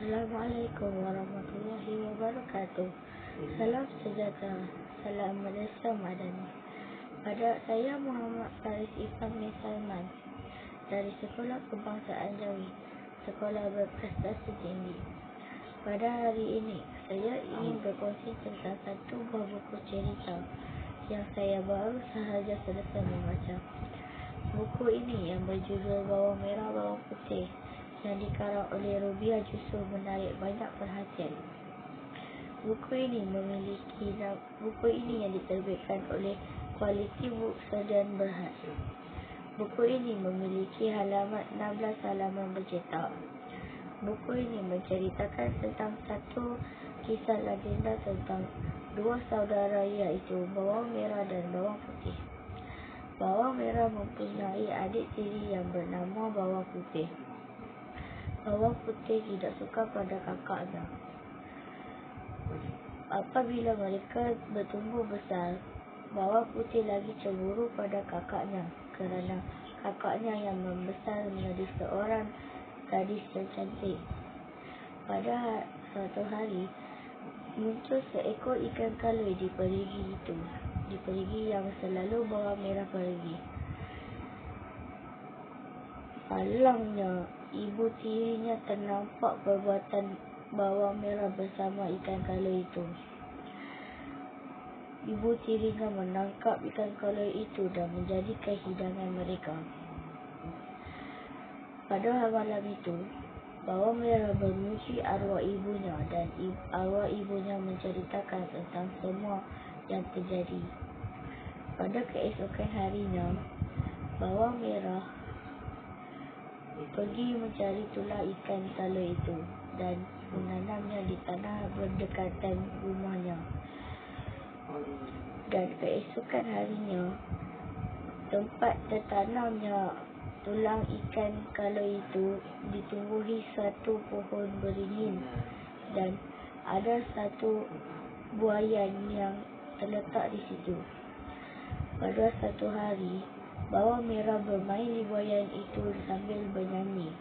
Assalamualaikum warahmatullahi wabarakatuh. Salam sejahtera. Salam Malaysia Madani. Pada saya Muhammad Faris bin Salman dari Sekolah Kebangsaan Jawi, sekolah berprestasi tinggi. Pada hari ini, saya ingin berkongsi tentang satu buah buku cerita yang saya baru sahaja selesai membaca. Buku ini yang berjudul Bawang Merah Bawang Putih yang dikarang oleh Rubia Jusuf menarik banyak perhatian. Buku ini memiliki buku ini yang diterbitkan oleh Quality Books Sedan Berhad. Buku ini memiliki halaman 16 halaman bercetak. Buku ini menceritakan tentang satu kisah legenda tentang dua saudara iaitu bawang merah dan bawang putih. Bawang merah mempunyai adik tiri yang bernama bawang putih. Bawang putih tidak suka pada kakaknya. Apabila mereka bertumbuh besar, bawang putih lagi cemburu pada kakaknya kerana kakaknya yang membesar menjadi seorang gadis yang cantik. Pada ha-, suatu hari, muncul seekor ikan kalui di perigi itu, di perigi yang selalu bawang merah pergi. Palangnya ibu tirinya ternampak perbuatan bawang merah bersama ikan kalui itu. Ibu tirinya menangkap ikan kalui itu dan menjadikan hidangan mereka. Pada malam itu, bawang merah bermuji arwah ibunya dan arwah ibunya menceritakan tentang semua yang terjadi. Pada keesokan harinya, bawang merah pergi mencari tulang ikan kala itu dan menanamnya di tanah berdekatan rumahnya. Dan keesokan harinya, tempat tertanamnya tulang ikan kala itu ditumbuhi satu pohon beringin dan ada satu buayan yang terletak di situ. Pada satu hari, Bawang merah bermain di buayan itu sambil bernyanyi.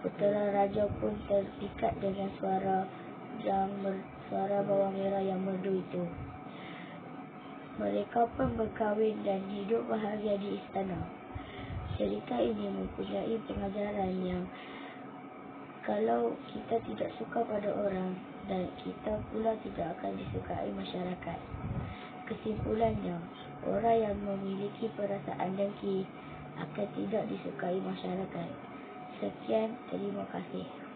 Putera raja pun terpikat dengan suara yang suara bawang merah yang merdu itu. Mereka pun berkahwin dan hidup bahagia di istana. Cerita ini mempunyai pengajaran yang kalau kita tidak suka pada orang dan kita pula tidak akan disukai masyarakat. Kesimpulannya, orang yang memiliki perasaan dengki akan tidak disukai masyarakat. Sekian, terima kasih.